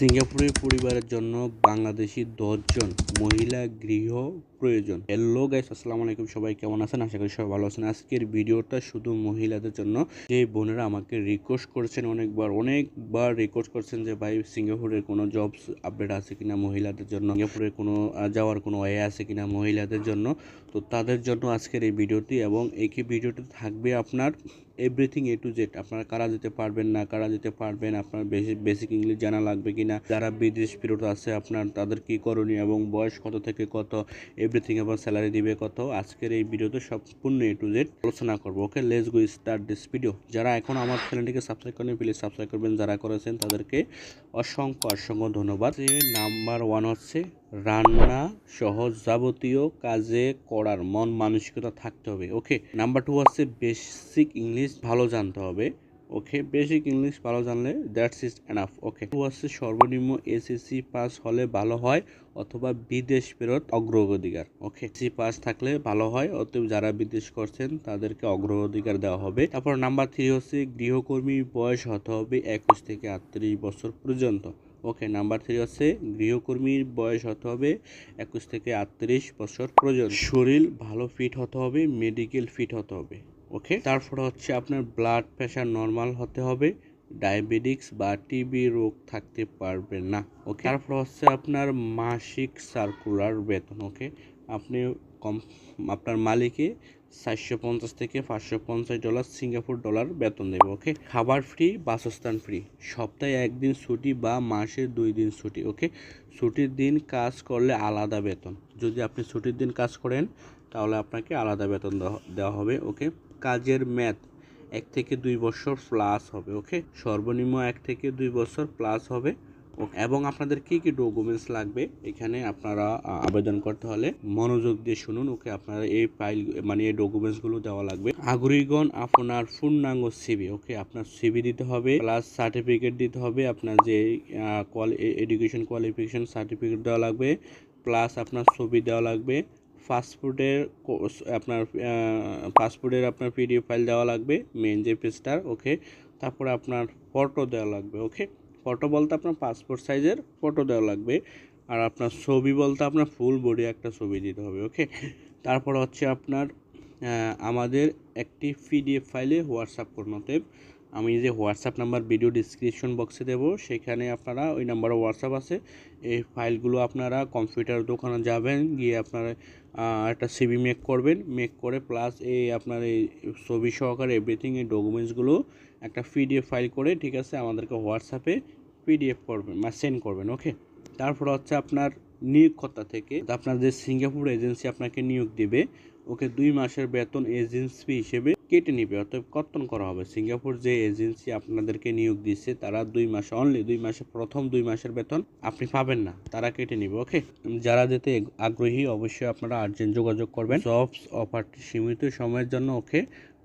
সিঙ্গাপুরের পরিবারের জন্য বাংলাদেশি দশজন মহিলা গৃহ প্রয়োজন। হ্যালো গাইস আসসালামু আলাইকুম। সবাই কেমন আছেন? আশা করি সবাই ভালো আছেন। আজকের ভিডিওটা শুধু মহিলাদের জন্য। যে বোনেরা আমাকে রিকোয়েস্ট করেছেন অনেকবার অনেকবার রিকোয়েস্ট করছেন যে, ভাই সিঙ্গাপুরের কোনো জবস আপডেট আছে কিনা মহিলাদের জন্য? সিঙ্গাপুরের কোনো যাওয়ার কোনো ওয়ে আছে কিনা মহিলাদের জন্য? তো তাদের জন্য আজকের এই ভিডিওটি এবং এই ভিডিওটি থাকবে আপনার এভরিথিং এ টু জেড আপনারা কারা যেতে পারবেন না, কারা যেতে পারবেন, আপনার বেসিক ইংলিশ জানা লাগবে কিনা? যারা বিদেশ ফেরত আছে, আপনার তাদের কি করণীয় এবং বয়স কত থেকে কত? এভরিথিং এবং স্যালারি দিবে কত, আজকের এই ভিডিওতে সম্পূর্ণ এ টু জেড আলোচনা করব। Okay let's go start this video যারা এখন আমার চ্যানেলটিকে সাবস্ক্রাইব করেন প্লিজ সাবস্ক্রাইব করবেন। যারা করেছেন, তাদেরকে অসংখ্য অসংখ্য ধন্যবাদ। নাম্বার ওয়ান হচ্ছে রান্না সহজ যাবতীয় কাজে করার, মন মানসিকতা থাকতে হবে। ওকে নাম্বার টু হচ্ছে বেসিক ইংলিশ ভালো জানতে হবে। ওকে বেসিক ইংলিশ ভালো জানলে দ্যাটস ইজ এনাফ ওকে হচ্ছে সর্বনিম্ন এসএসসি পাস হলে ভালো হয় অথবা বিদেশ ফেরত অগ্রগতিকার ওকে সি পাস থাকলে ভালো হয়, অতএব যারা বিদেশ করছেন তাদেরকে অগ্রগতিকার দেওয়া হবে। তারপর নাম্বার থ্রি হচ্ছে গৃহকর্মী বয়স হতে হবে একুশ থেকে আটত্রিশ বছর পর্যন্ত ওকে নাম্বার থ্রি হচ্ছে গৃহকর্মীর বয়স হতে হবে একুশ থেকে আটত্রিশ বছর পর্যন্ত। শরীর ভালো ফিট হতে হবে মেডিকেল ফিট হতে হবে। ওকে তারপর হচ্ছে আপনার ব্লাড প্রেশার নর্মাল হতে হবে ডায়াবেটিক্স বা টিবি রোগ থাকতে পারবে না ওকে তারপর হচ্ছে আপনার মাসিক সার্কুলার বেতন ওকে আপনি কম, আপনার মালিকে চারশো পঞ্চাশ থেকে পাঁচশো পঞ্চাশ ডলার সিঙ্গাপুর ডলার বেতন দেবে ওকে খাবার ফ্রি বাসস্থান ফ্রি সপ্তাহে একদিন ছুটি বা মাসে দুই দিন ছুটি ওকে ছুটির দিন কাজ করলে আলাদা বেতন, যদি আপনি ছুটির দিন কাজ করেন, তাহলে আপনাকে আলাদা বেতন দেওয়া- দেওয়া হবে ওকে কাজের ম্যাথ এক থেকে দুই বছর প্লাস হবে ওকে সর্বনিম্ন এক থেকে দুই বছর প্লাস হবে এবং আপনাদের কি কি ডকুমেন্টস লাগবে? এখানে আপনারা আবেদন করতে হলে মনোযোগ দিয়ে শুনুন ওকে আপনারা এই ফাইল মানে এই ডকুমেন্টসগুলো দেওয়া লাগবে। আগ্রহীগণ, আপনার পূর্ণাঙ্গ সিবি ওকে আপনার সিবি দিতে হবে প্লাস সার্টিফিকেট দিতে হবে, আপনার যে কোয়ালি এডুকেশন কোয়ালিফিকেশন সার্টিফিকেট দেওয়া লাগবে প্লাস আপনার ছবি দেওয়া লাগবে পাসপোর্টের আপনার পাসপোর্টের আপনার পিডিএফ ফাইল দেওয়া লাগবে মেন যে পেজটার ওকে তারপরে আপনার ফটো দেওয়া লাগবে ওকে ফটো বলতে আপনার পাসপোর্ট সাইজের ফটো দেওয়া লাগবে, আর আপনার ছবি বলতে আপনার ফুল বডি একটা ছবি দিতে হবে ওকে তারপর হচ্ছে আপনার আমাদের একটি পিডিএফ ফাইলে হোয়াটসঅ্যাপ করুন, অতএব আমি যে হোয়াটসঅ্যাপ নাম্বার ভিডিও ডিসক্রিপশন বক্সে দেবো, সেখানে আপনারা ওই নাম্বারে হোয়াটসঅ্যাপ আছে। এই ফাইলগুলো আপনারা কম্পিউটার দোকানে যাবেন, গিয়ে আপনারা একটা সিবি মেক করবেন। মেক করে প্লাস এই আপনার এই ছবি সহকারে এভরিথিং এই ডকুমেন্টসগুলো একটা পিডিএফ ফাইল করে, ঠিক আছে, আমাদেরকে হোয়াটসঅ্যাপে পিডিএফ করবেন বা সেন্ড করবেন ওকে তারপর হচ্ছে আপনার নিয়োগকর্তা থেকে, আপনার যে সিঙ্গাপুর এজেন্সি আপনাকে নিয়োগ দেবে, ওকে দুই মাসের বেতন এজেন্সি হিসেবে কেটে নিবে, অর্থাৎ কর্তন করা হবে। সিঙ্গাপুর যে এজেন্সি আপনাদেরকে নিয়োগ দিচ্ছে, তারা দুই মাস অনলি দুই মাসে, প্রথম দুই মাসের বেতন আপনি পাবেন না, তারা কেটে নিবে ওকে যারা যেতে আগ্রহী, অবশ্যই আপনারা আর্জেন্ট যোগাযোগ করবেন। জবস অফারটি সীমিত সময়ের জন্য ওকে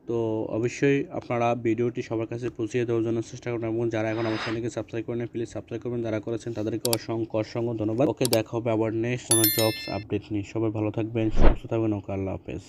তো অবশ্যই আপনারা ভিডিওটি সবার কাছে পৌঁছিয়ে দেওয়ার জন্য চেষ্টা করবেন, এবং যারা এখন আমার চ্যানেলকে সাবস্ক্রাইব করেন প্লিজ সাবস্ক্রাইব করবেন, যারা করেছেন তাদেরকে অসংখ্য অসংখ্য ধন্যবাদ। ওকে দেখা হবে আবার নেক্সট কোনো জবস আপডেট নিয়ে। সবাই ভালো থাকবেন, সুস্থ থাকবেন ওকে আল্লাহ হাফেজ।